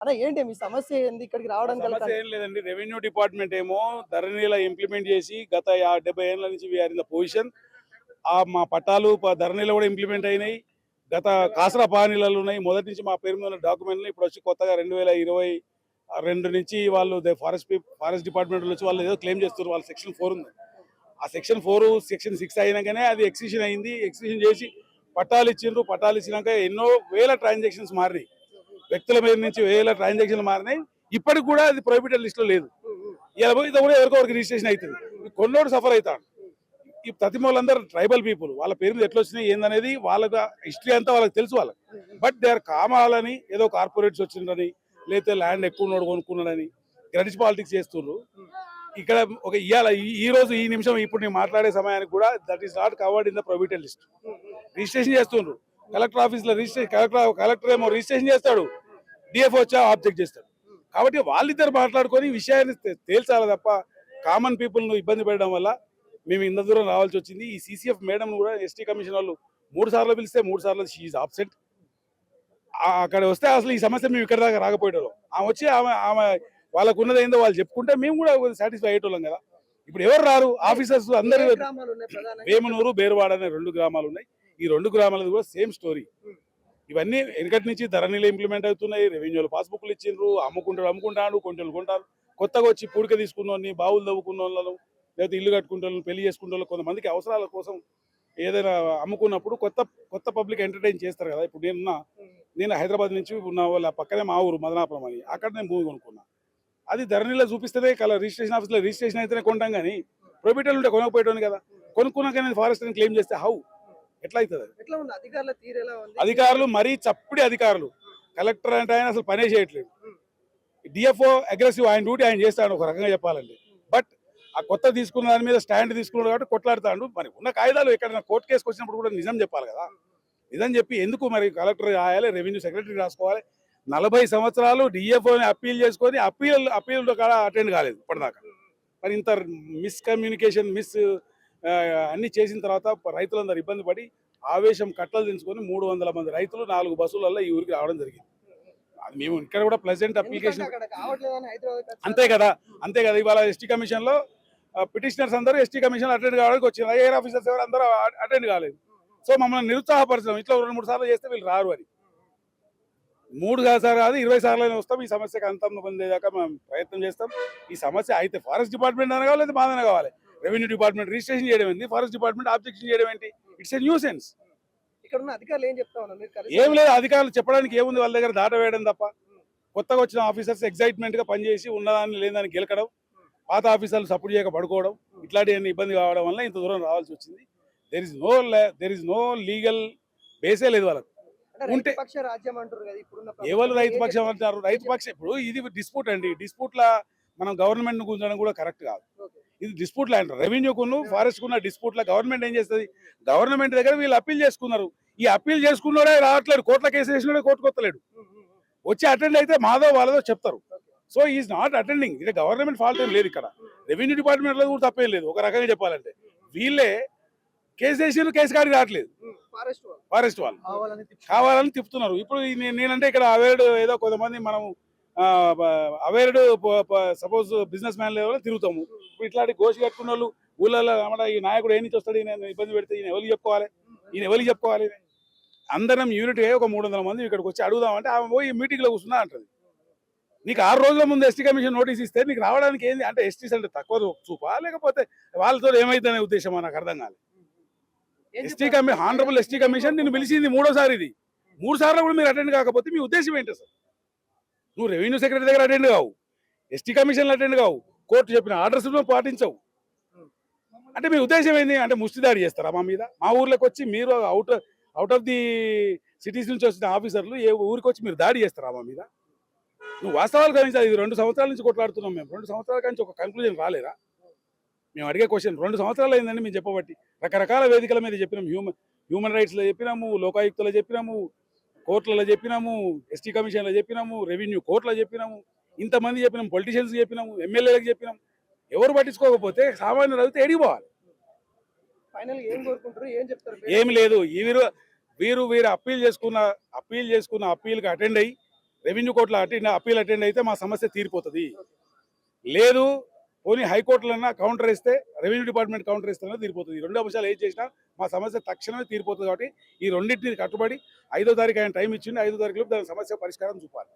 అన్న ఏంటి మీ సమస్య ఏంది? ఇక్కడికి రావడానికి ఏం లేదండి. రెవెన్యూ డిపార్ట్మెంట్ ఏమో ధరణిలా ఇంప్లిమెంట్ చేసి గత డెబ్బై ఏళ్ళ నుంచి వీఆర్ ఇన్ ద పొజిషన్ ఆ మా పట్టాలు ధరణిలో కూడా ఇంప్లిమెంట్ అయినాయి. గత కాసరా పానీలలో ఉన్నాయి. మొదటి నుంచి మా పేరు మీద ఉన్న డాక్యుమెంట్లు ఇప్పుడు వచ్చి కొత్తగా రెండు వేల ఇరవై రెండు నుంచి వాళ్ళు ఫారెస్ట్ ఫారెస్ట్ డిపార్ట్మెంట్ వచ్చి వాళ్ళు ఏదో క్లెయిమ్ చేస్తున్నారు. వాళ్ళ సెక్షన్ ఫోర్ ఉంది. ఆ సెక్షన్ ఫోర్ సెక్షన్ సిక్స్ అయినాకనే అది ఎక్సిషన్ అయింది. ఎక్సిషన్ చేసి పట్టాలు ఇచ్చిండ్రు. పట్టాలు ఇచ్చినాక ఎన్నో వేల ట్రాన్సాక్షన్స్ మారినాయి. వ్యక్తుల మీద నుంచి వేల ట్రాన్సాక్షన్లు మారినాయి. ఇప్పటికి కూడా అది ప్రొహిబిటెడ్ లిస్ట్లో లేదు. ఇలా పోయి కూడా ఎవరికో ఒకరికి రిజిస్ట్రేషన్ అవుతుంది. కొన్నోడు సఫర్ అవుతాడు. ఈ ప్రతిమ వాళ్ళందరూ ట్రైబల్ పీపుల్ వాళ్ళ పేరు మీద ఎట్లా వచ్చినాయి ఏందనేది వాళ్ళకి హిస్టరీ అంతా వాళ్ళకి తెలుసు వాళ్ళకి. బట్ దే ఆర్ కామాలని ఏదో కార్పొరేట్స్ వచ్చిందని లేకపోతే ల్యాండ్ ఎక్కువ ఉన్నోడు కొనుక్కున్నాడని గ్రడిష్ పాలిటిక్స్ చేస్తున్నారు ఇక్కడ ఒక ఇవాళ ఈ- రోజు ఈ నిమిషం ఇప్పుడు నేను మాట్లాడే సమయానికి కూడా that is not covered in the prohibited list. Registration చేస్తుండ్రు. కలెక్టర్ ఆఫీస్లో రిజిస్ట్రేషన్ కలెక్టర్ కలెక్టర్ ఏమో రిజిస్ట్రేషన్ చేస్తాడు. డిఎఫ్ వచ్చా ఆబ్జెక్ట్ చేస్తాడు కాబట్టి వాళ్ళిద్దరు మాట్లాడుకొని విషయాన్ని తేల్చాలి తప్ప కామన్ పీపుల్ను ఇబ్బంది పెట్టడం వల్ల మేము ఇంత దూరం రావాల్సి వచ్చింది. ఈ సీసీఎఫ్ మేడం కూడా ఎస్టీ కమిషన్ వాళ్ళు మూడు సార్లు పిలిస్తే మూడు సార్లు షీఈ్ ఆబ్సెంట్ అక్కడ వస్తే అసలు ఈ సమస్య మేము ఇక్కడ దాకా రాకపోయేటోళ్ళం. ఆమె వచ్చి ఆమె ఆమె వాళ్ళకు ఉన్నది ఏందో వాళ్ళు చెప్పుకుంటే మేము కూడా సాటిస్ఫై అయ్యేటోళ్ళం కదా. ఇప్పుడు ఎవరు రారు? ఆఫీసర్స్ అందరూ? వేమనూరు బేరువాడ అనే రెండు గ్రామాలు ఉన్నాయి. ఈ రెండు గ్రామాలది కూడా సేమ్ స్టోరీ ఇవన్నీ వెనకటి నుంచి ధరణిలో ఇంప్లిమెంట్ అవుతున్నాయి. రెవెన్యూలు పాస్బుక్లు ఇచ్చిండ్రు అమ్ముకుంటాడు అమ్ముకుంటాడు కొంచెం కొంటారు. కొత్తగా వచ్చి పూడిక తీసుకున్న బావులు తవ్వుకున్న వాళ్ళు లేకపోతే ఇల్లు కట్టుకున్న పెళ్ళి చేసుకున్న వాళ్ళు కొంతమందికి అవసరాల కోసం ఏదైనా అమ్ముకున్నప్పుడు కొత్త కొత్త పబ్లిక్ ఎంటర్టైన్ చేస్తారు కదా. ఇప్పుడు నేను నేను హైదరాబాద్ నుంచి ఉన్న వాళ్ళ పక్కనే మా ఊరు మదనాపురం అని. అక్కడ నేను భూమి కొనుక్కున్నా. అది ధరణిలో చూపిస్తేనే కల రిజిస్ట్రేషన్ ఆఫీస్లో రిజిస్ట్రేషన్ అయితేనే కొంటాం కానీ ప్రొబిటర్లు ఉంటే కొనకపోయేటోని కదా. కొనుక్కున్నాక నేను ఫారెస్ట్ క్లెయిమ్ చేస్తే హౌ ఎట్లా అవుతుంది అధికారుల మరీ చప్పుడి అధికారులు. కలెక్టర్ అంటే ఆయన అసలు పనే చేయట్లేదు. డిఎఫ్ఓ అగ్రెసివ్ ఆయన డ్యూటీ ఆయన చేస్తాడు ఒక రకంగా చెప్పాలండి బట్ ఆ కొత్త తీసుకున్న దాని మీద స్టాండ్ తీసుకున్నాడు కాబట్టి కొట్లాడుతాడు. మరి ఉన్న కాగితాలు ఎక్కడైనా కోర్టు కేసుకు వచ్చినప్పుడు కూడా నిజం చెప్పాలి కదా. నిజం చెప్పి ఎందుకు మరి కలెక్టర్ రాయాలి రెవెన్యూ సెక్రటరీ రాసుకోవాలి? నలభై సంవత్సరాలు డిఎఫ్ఓని అప్పీల్ చేసుకొని అప్పీల్ అప్పీల్ కాడ అటెండ్ కాలేదు ఇప్పటిదాకా. మరి ఇంత మిస్కమ్యూనికేషన్ మిస్ అన్ని చేసిన తర్వాత రైతులందరూ ఇబ్బంది పడి ఆవేశం కట్టలు దించుకొని మూడు వందల మంది రైతులు నాలుగు బస్సులలో ఈ ఊరికి రావడం జరిగింది. అది మేము ఇక్కడ కూడా ప్లెజెంట్ ఎందుకంటే అప్లికేషన్. అంతే కదా అంతే కదా. ఇవాళ ఎస్టీ కమిషన్లో పిటిషనర్స్ అందరూ ఎస్టీ కమిషన్ అటెండ్ కావడానికి వచ్చింది ఐఆర్ ఆఫీసర్స్ ఎవరు అందరూ అటెండ్ కాలేదు. సో మమ్మల్ని నిరుత్సాహపరచడం ఇట్లా రెండు మూడు సార్లు చేస్తే వీళ్ళు రారు అని. మూడు కాదు సార్ కాదు ఇరవై సార్లు అయినా వస్తాం. ఈ సమస్యకు అంతం పొందేదాకా మేము ప్రయత్నం చేస్తాం. ఈ సమస్య అయితే ఫారెస్ట్ డిపార్ట్మెంట్ అయినా కావాలి లేదా మాదైనా కావాలి. రెవెన్యూ డిపార్ట్మెంట్ రిజిస్ట్రేషన్ చేయడం ఏంటి? ఫారెస్ట్ డిపార్ట్మెంట్ ఆబ్జెక్షన్ చేయడం ఏంటి? It's a nuisance. ఇక్కడ ఉన్న అధికారులు ఏం చెప్తా ఉన్నారు? ఏం లేదు అధికారులు చెప్పడానికి ఏముంది? వాళ్ళ దగ్గర దాట వేయడం తప్ప. కొత్తగా వచ్చిన ఆఫీసర్స్ ఎగ్జైట్మెంట్గా పనిచేసి ఉన్నదాన్ని లేదని గెలకడం పాత ఆఫీసర్లు సపోర్ట్ చేయక పడుకోవడం ఇట్లాంటి ఇబ్బంది కావడం వల్ల ఇంత దూరం రావాల్సి వచ్చింది. There is no there is no legal basis లేదు వాళ్ళకి. ఉంటే-. ఎవరు రైతు పక్షం? అంటారు రైతు పక్షం ఇప్పుడు ఇది డిస్ప్యూట్ అండి. డిస్ప్యూట్ లా మనం గవర్నమెంట్ను గుంజడం కూడా కరెక్ట్ కాదు. ఇది డిస్ప్యూట్ లా అంటారు రెవెన్యూ కును ఫారెస్ట్ కున్న డిస్ప్యూట్ లా గవర్నమెంట్ ఏం చేస్తుంది? గవర్నమెంట్ దగ్గర వీళ్ళు అప్పీల్ చేసుకున్నారు. ఈ అప్పీల్ చేసుకున్నాడే రావట్లేడు. కోర్టుల కేసు వేసినాడే కోర్టుకు వస్తలేడు. వచ్చి అటెండ్ అయితే మాదో వాళ్ళదో చెప్తారు. సో ఈజ్ నాట్ అటెండింగ్ ఇది గవర్నమెంట్ ఫాల్ట్ ఏం లేదు ఇక్కడ. రెవెన్యూ డిపార్ట్మెంట్లో కూడా తప్పేం లేదు. ఒక రకంగా చెప్పాలంటే. వీళ్ళే కేసు వేసిరు కేసు కాడికి రావట్లేదు. ఫారెస్ట్ వాళ్ళు. కావాలని తిప్పి- కావాలని తిప్పుతున్నారు. ఇప్పుడు నేనంటే ఇక్కడ అవేర్డ్ ఏదో కొంతమంది మనం అవేర్డ్ సపోజ్ బిజినెస్ మ్యాన్ లెవెల్ తిరుగుతాము. ఇప్పుడు ఇట్లాంటి గోషి కట్టుకున్న వాళ్ళు ఊళ్ళలో అమ్మడ ఈ నాయకుడు ఏం నుంచి వస్తాడు ఈయన ఇబ్బంది పెడితే ఈయన ఎవరికి చెప్పుకోవాలి? ఈయన ఎవరికి చెప్పుకోవాలి? అందరం యూనిట్ ఒక మూడు వందల మంది ఇక్కడికి వచ్చి అడుగుదామంటే ఆమె పోయి మీటింగ్లో కూర్చున్నా అంటది. నీకు ఆరు రోజుల ముందు ఎస్టీ కమిషన్ నోటీస్ ఇస్తే నీకు రావడానికి ఏంది? అంటే ఎస్టీస్ అంటే తక్కువ చూపా? లేకపోతే వాళ్ళతో ఏమైతుందనే ఉద్దేశం నాకు అర్థం కాలేదు ఎస్టీ చెప్తారు? కమి హానరబుల్ ఎస్టీ కమిషన్ నిన్ను పిలిచింది మూడోసారి ఇది. మూడు సార్లు కూడా మీరు అటెండ్ కాకపోతే మీ ఉద్దేశం ఏంటి సార్? నువ్వు రెవెన్యూ సెక్రటరీ దగ్గర అటెండ్ కావు. ఎస్టీ కమిషన్లు అటెండ్ కావు. కోర్టు చెప్పిన ఆర్డర్స్ పాటించవు. అంటే మీ ఉద్దేశం ఏంది? అంటే ముష్టి దాడి చేస్తారా మా మీద? మా ఊర్లోకి వచ్చి మీరు out out of the cities నుంచి వచ్చిన ఆఫీసర్లు ఏ ఊరికి వచ్చి మీరు దాడి చేస్తారా మా మీద? నువ్వు వాస్తవాలు గమనించాలి. ఇది రెండు సంవత్సరాల నుంచి కొట్లాడుతున్నాం మేము. రెండు సంవత్సరాల నుంచి ఒక కంక్లూజన్ రాలేరా మేము అడిగే క్వశ్చన్ రెండు సంవత్సరాలు అయిందండి మేము చెప్పబట్టి రకరకాల వేదికల మీద చెప్పినాము హ్యూమన్ హ్యూమన్ రైట్స్లో చెప్పినాము లోకాయుక్తలో చెప్పినాము కోర్టులలో చెప్పినాము ఎస్టీ కమిషన్లో చెప్పినాము రెవెన్యూ కోర్టులో చెప్పినాము ఇంతమంది చెప్పినాం పొలిటీషియన్స్ చెప్పినాము ఎమ్మెల్యేలకు చెప్పినాం ఎవరు పట్టించుకోకపోతే సామాన్య రైతు ఎడిగిపోవాలి ఏం లేదు. వీరు వీరు వీరు అప్పీల్ చేసుకున్న అప్పీల్ చేసుకున్న అప్పీల్కి అటెండ్ అయ్యి రెవెన్యూ కోర్టులో అటెండ్ అప్పీల్ అటెండ్ అయితే మా సమస్య తీరిపోతుంది. లేదు పోనీ హైకోర్టులన్నా కౌంటర్ ఇస్తే రెవెన్యూ డిపార్ట్మెంట్ కౌంటర్ ఇస్తే తీరిపోతుంది. ఈ రెండు అంశాలు ఏం చేసినా మా సమస్య తక్షణమే తీరిపోతుంది కాబట్టి ఈ రెండింటిని కట్టుబడి ఐదో తారీఖు ఆయన టైం ఇచ్చింది ఐదో తారీఖులో దాని సమస్య పరిష్కారం చూపాలి.